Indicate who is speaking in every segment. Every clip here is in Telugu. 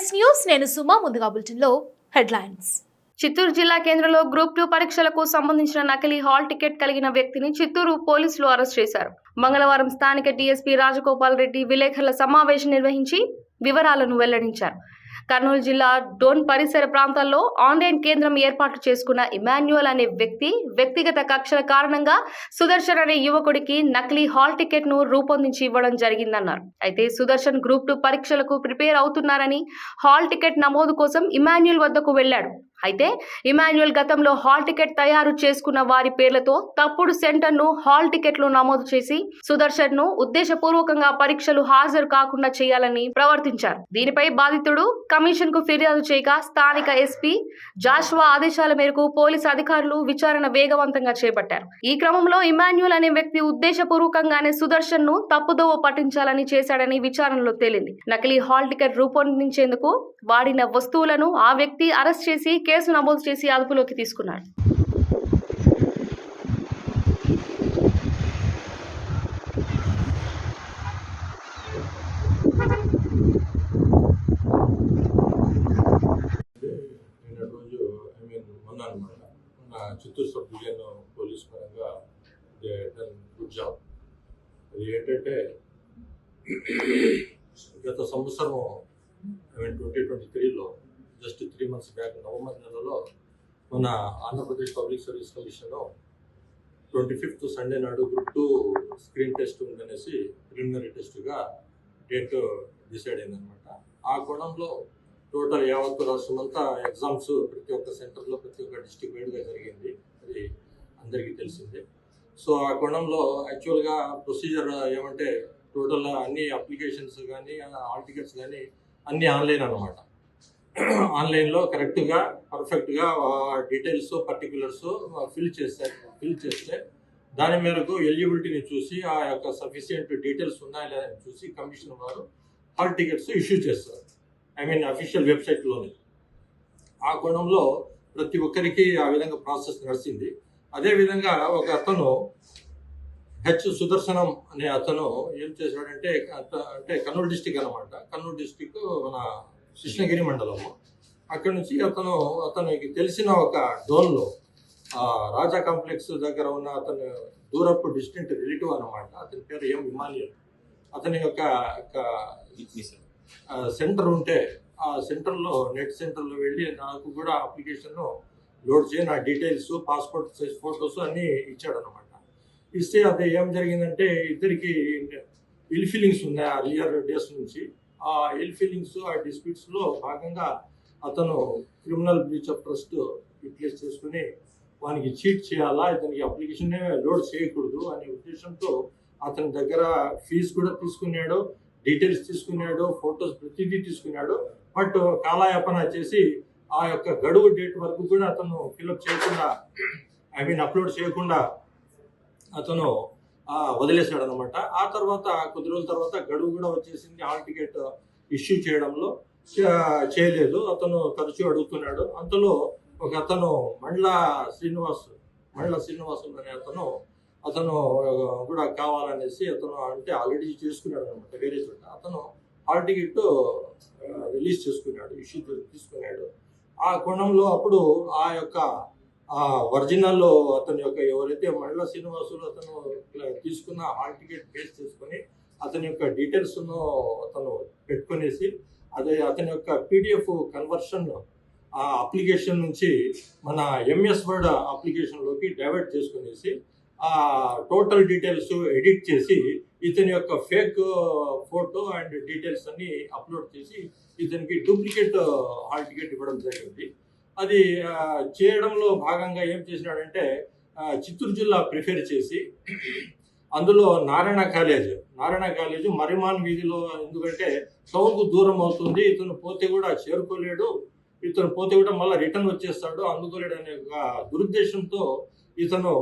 Speaker 1: ఎస్ న్యూస్ నేను సుమా ముందుగా బులెటిన్లో హెడ్లైన్స్.
Speaker 2: చిత్తూరు జిల్లా కేంద్రంలో గ్రూప్ టూ పరీక్షలకు సంబంధించిన నకిలీ హాల్ టికెట్ కలిగిన వ్యక్తిని చిత్తూరు పోలీసులు అరెస్ట్ చేశారు. మంగళవారం స్థానిక డీఎస్పీ రాజగోపాల్ రెడ్డి విలేకరుల సమావేశం నిర్వహించి వివరాలను వెల్లడించారు. కర్నూలు జిల్లా డోన్ పరిసర ప్రాంతాల్లో ఆన్లైన్ కేంద్రం ఏర్పాటు చేసుకున్న ఇమాన్యువల్ అనే వ్యక్తి వ్యక్తిగత కక్షల కారణంగా సుదర్శన్ అనే యువకుడికి నకిలీ హాల్ టికెట్ను రూపొందించి ఇవ్వడం జరిగిందన్నారు. అయితే సుదర్శన్ గ్రూప్ టూ పరీక్షలకు ప్రిపేర్ అవుతున్నారని హాల్ టికెట్ నమోదు కోసం ఇమాన్యుల్ వద్దకు వెళ్ళాడు. అయితే ఇమాన్యుయల్ గతంలో హాల్ టికెట్ తయారు చేసుకున్న వారి పేర్లతో తప్పుడు సెంటర్ను హాల్ టికెట్లు నమోదు చేసి సుదర్శన్ను ఉద్దేశపూర్వకంగా పరీక్షలు హాజరు కాకుండా చేయాలని ప్రవర్తించారు. దీనిపై బాధితుడు కమిషన్కు ఫిర్యాదు చేయగా స్థానిక ఎస్పీ జాష్వా ఆదేశాల మేరకు పోలీసు అధికారులు విచారణ వేగవంతంగా చేపట్టారు. ఈ క్రమంలో ఇమాన్యుయల్ అనే వ్యక్తి ఉద్దేశపూర్వకంగానే సుదర్శన్ను తప్పుదోవ పట్టించాలని చేశాడని విచారణలో తేలింది. నకిలీ హాల్ టికెట్ రూపొందించేందుకు వాడిన వస్తువులను ఆ వ్యక్తి అరెస్ట్ చేసి కేసు నమోదు చేసి అదుపులోకి తీసుకున్నాడు
Speaker 3: రోజు ఐ మీన్ మొన్న చిత్తూరు సబ్ డివిజన్ పోలీస్ పరంగా దే డన్ గుడ్ జాబ్. అది ఏంటంటే గత సంవత్సరం ఐ మీన్ ట్వంటీ ట్వంటీ త్రీలో మంత్స్ బ్యాక్ నవంబర్ నెలలో మన ఆంధ్రప్రదేశ్ పబ్లిక్ సర్వీస్ కమిషన్లో ట్వంటీ ఫిఫ్త్ సండే నాడు గ్రూప్ టూ స్క్రీన్ టెస్ట్ ఉందనేసి ప్రిలిమినరీ టెస్ట్గా డేట్ డిసైడ్ అయిందనమాట ఆ కోణంలో టోటల్ యావత్తు రాష్ట్రం అంతా ఎగ్జామ్స్ ప్రతి ఒక్క సెంటర్లో ప్రతి ఒక్క డిస్టిక్ వైడ్గా జరిగింది. అది అందరికీ తెలిసిందే. సో ఆ కోణంలో యాక్చువల్గా ప్రొసీజర్ ఏమంటే టోటల్ అన్ని అప్లికేషన్స్ కానీ ఆల్ టికెట్స్ కానీ అన్ని ఆన్లైన్ అనమాట. ఆన్లైన్లో కరెక్ట్గా పర్ఫెక్ట్గా డీటెయిల్స్ పర్టికులర్స్ ఫిల్ చేస్తే ఫిల్ చేస్తే దాని మేరకు ఎలిజిబిలిటీని చూసి ఆ యొక్క సఫిషియంట్ డీటెయిల్స్ ఉన్నాయా లేదా అని చూసి కమిషన్ వారు హాల్ టికెట్స్ ఇష్యూ చేస్తారు. ఐ మీన్ అఫీషియల్ వెబ్సైట్లోనే. ఆ కోణంలో ప్రతి ఒక్కరికి ఆ విధంగా ప్రాసెస్ నడిచింది. అదేవిధంగా ఒక అతను హెచ్ సుదర్శనం అనే అతను ఏం చేశాడంటే అంటే కర్నూలు డిస్టిక్ అనమాట కర్నూలు డిస్టిక్ మన కృష్ణగిరి మండలము. అక్కడి నుంచి అతను అతనికి తెలిసిన ఒక డోన్లో ఆ రాజా కాంప్లెక్స్ దగ్గర ఉన్న అతను దూరపు డిస్టెంట్ రిలేటివ్ అనమాట అతని పేరు ఎం ఇమానియల్ అతని యొక్క ఆ, సెంటర్ ఉంటే ఆ సెంటర్లో నెట్ సెంటర్లో వెళ్ళి నాకు కూడా అప్లికేషన్ను లోడ్ చేయి నా డీటెయిల్స్ పాస్పోర్ట్ సైజ్ ఫోటోస్ అన్నీ ఇచ్చాడు అనమాట ఇస్తే అది ఏం జరిగిందంటే ఇద్దరికి ఇల్ ఫీలింగ్స్ ఉన్నాయి ఆ రియర్ డేస్ నుంచి. ఆ ఎల్ ఫీలింగ్స్ ఆ డిస్ప్యూట్స్లో భాగంగా అతను criminal breach of trust replace చేసుకుని వానికి చీట్ చేయాలా ఇతనికి అప్లికేషన్ లోడ్ చేయకూడదు అనే ఉద్దేశంతో అతని దగ్గర ఫీజు కూడా తీసుకున్నాడు డీటెయిల్స్ తీసుకున్నాడు ఫొటోస్ ప్రతిదీ తీసుకున్నాడు. బట్ కాలయాపన చేసి ఆ యొక్క గడువు డేట్ వరకు కూడా అతను ఫిలప్ చేయకుండా ఐ మీన్ అప్లోడ్ చేయకుండా అతను వదిలేశాడు అనమాట ఆ తర్వాత కొద్ది రోజుల తర్వాత గడువు కూడా వచ్చేసింది. హాల్ టికెట్ ఇష్యూ చేయడంలో చేయలేదు. అతను తరచూ అడుగుతున్నాడు. అంతలో ఒక అతను మండల శ్రీనివాస్ మండల శ్రీనివాస్ అనే అతను అతను కూడా కావాలనేసి అతను అంటే ఆల్రెడీ చేసుకున్నాడు అనమాట వేరే చోట. అతను హాల్ టికెట్ రిలీజ్ చేసుకున్నాడు ఇష్యూ తీసుకున్నాడు. ఆ కోణంలో అప్పుడు ఆ యొక్క ఆ ఒరిజినల్ అతని యొక్క ఎవరైతే మండల శ్రీనివాసులు అతను తీసుకున్న హాల్ టికెట్ బేస్ చేసుకొని అతని యొక్క డీటెయిల్స్ అతను పెట్టుకునేసి అదే అతని యొక్క పీడిఎఫ్ కన్వర్షన్ ఆ అప్లికేషన్ నుంచి మన ఎంఎస్ వర్డ్ అప్లికేషన్లోకి డైవర్ట్ చేసుకునేసి ఆ టోటల్ డీటెయిల్స్ ఎడిట్ చేసి ఇతని యొక్క ఫేక్ ఫోటో అండ్ డీటెయిల్స్ అన్ని అప్లోడ్ చేసి ఇతనికి డూప్లికేట్ హాల్ టికెట్ ఇవ్వడం జరిగింది. అది చేయడంలో భాగంగా ఏం చేసినాడంటే చిత్తూరు జిల్లా ప్రిఫేర్ చేసి అందులో నారాయణ కాలేజ్. నారాయణ కాలేజ్ మరిమాన్ వీధిలో ఎందుకంటే టౌన్కు దూరం అవుతుంది ఇతను పోతే కూడా చేరుకోలేడు ఇతను పోతే కూడా మళ్ళీ రిటర్న్ వచ్చేస్తాడు అందుకోలేడు అనే ఒక దురుద్దేశంతో ఇతను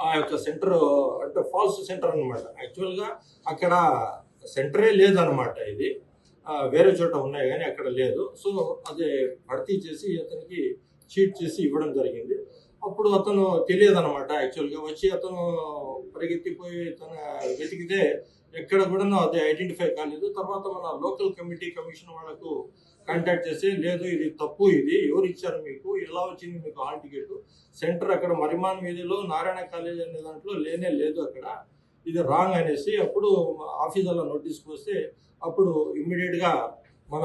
Speaker 3: ఆ యొక్క సెంటర్ అంటే ఫాల్స్ సెంటర్ అనమాట యాక్చువల్గా అక్కడ సెంటరే లేదనమాట ఇది. వేరే చోట ఉన్నాయి కానీ అక్కడ లేదు. సో అది భర్తీ చేసి అతనికి చీట్ చేసి ఇవ్వడం జరిగింది. అప్పుడు అతను తెలియదు అనమాట యాక్చువల్గా. వచ్చి అతను పరిగెత్తిపోయి తన వెతికితే ఎక్కడ కూడా అది ఐడెంటిఫై కాలేదు. తర్వాత మన లోకల్ కమిటీ కమిషన్ వాళ్ళకు కాంటాక్ట్ చేసి లేదు ఇది తప్పు ఇది. ఎవరు ఇచ్చారు మీకు? ఎలా వచ్చింది మీకు హాల్ టికెట్? సెంటర్ అక్కడ మరిమాన్ వీధిలో నారాయణ కాలేజ్ అనే దాంట్లో లేనే లేదు అక్కడ. ఇది రాంగ్ అనేసి అప్పుడు ఆఫీసర్లో నోటీస్కి వస్తే అప్పుడు ఇమ్మీడియట్గా మన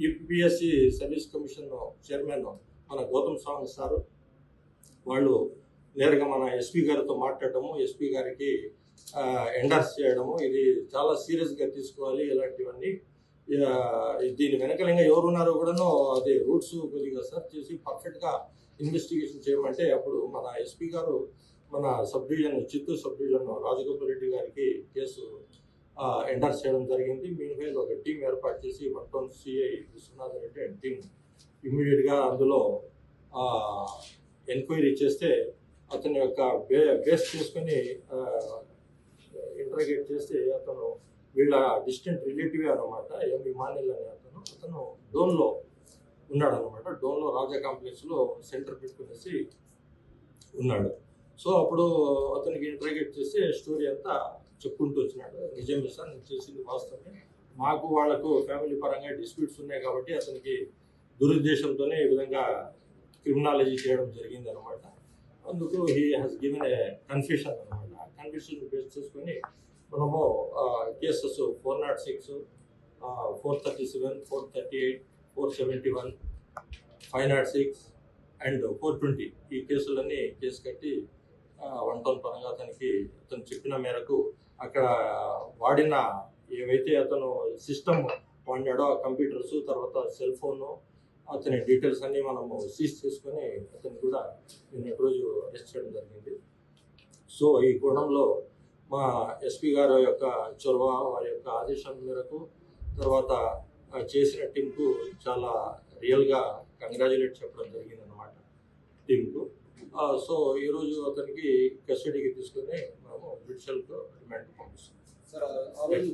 Speaker 3: యూపీఎస్సి సర్వీస్ కమిషన్ చైర్మన్ మన గౌతమ్ స్వామి సారు వాళ్ళు నేరుగా మన ఎస్పీ గారితో మాట్లాడటము ఎస్పీ గారికి ఎండర్స్ చేయడము ఇది చాలా సీరియస్గా తీసుకోవాలి ఇలాంటివన్నీ. దీని వెనకాల ఇంకా ఎవరు ఎవరున్నారో కూడాను అది రూట్స్ కొద్దిగా సెర్చ్ చేసి పర్ఫెక్ట్గా ఇన్వెస్టిగేషన్ చేయమంటే అప్పుడు మన ఎస్పీ గారు మన sub division Chittoor sub division Rajagopal Reddy గారికి కేసు ఎండర్స్ చేయడం జరిగింది. మీన్ ఒక టీం ఏర్పాటు చేసి one town CI Viswanath Reddy and team ఇమ్మీడియట్గా అందులో ఎంక్వైరీ చేస్తే అతని యొక్క బే బేస్ చేసుకొని ఇంటర్గేట్ చేస్తే అతను వీళ్ళ డిస్టెంట్ రిలేటివ్ అనమాట ఎం ఇమానిల్ అనే అతను. అతను డోన్లో ఉన్నాడు అనమాట డోన్లో రాజా కాంప్లెక్స్లో సెంటర్ పెట్టుకునేసి ఉన్నాడు. సో అప్పుడు అతనికి ఇంటర్గేట్ చేస్తే స్టోరీ అంతా చెప్పుకుంటూ వచ్చినాడు. నిజమే సార్ నేను చేసింది వాస్తవమే. మాకు వాళ్ళకు ఫ్యామిలీ పరంగా డిస్ప్యూట్స్ ఉన్నాయి కాబట్టి అతనికి దురుద్దేశంతోనే ఈ విధంగా క్రిమినాలజీ చేయడం జరిగింది అనమాట అందుకు he has given a confusion అనమాట కన్ఫ్యూషన్ బేస్ చేసుకొని మనము cases four naught six four thirty seven four thirty eight four seventy one five naught six and four twenty ఈ కేసులన్నీ కేసు కట్టి మొత్తం పరంగా అతనికి అతను చెప్పిన మేరకు అక్కడ వాడిన ఏవైతే అతను సిస్టమ్ వాడినాడో ఆ కంప్యూటర్స్ తర్వాత సెల్ ఫోను అతని డీటెయిల్స్ అన్నీ మనము సీజ్ చేసుకొని అతను కూడా నిన్న రోజు అరెస్ట్ చేయడం జరిగింది. సో ఈ కోణంలో మా ఎస్పీ గారి యొక్క చొరవ వారి యొక్క ఆదేశాల మేరకు తర్వాత చేసిన టీంకు చాలా రియల్గా కంగ్రాచులేట్ చెప్పడం జరిగింది అనమాట టీంకు సో ఈరోజు అతనికి కస్టడీకి తీసుకుని మేము జుడిషియల్కు రిమాండ్ పంపిస్తాం
Speaker 4: సార్ ఆ రోజు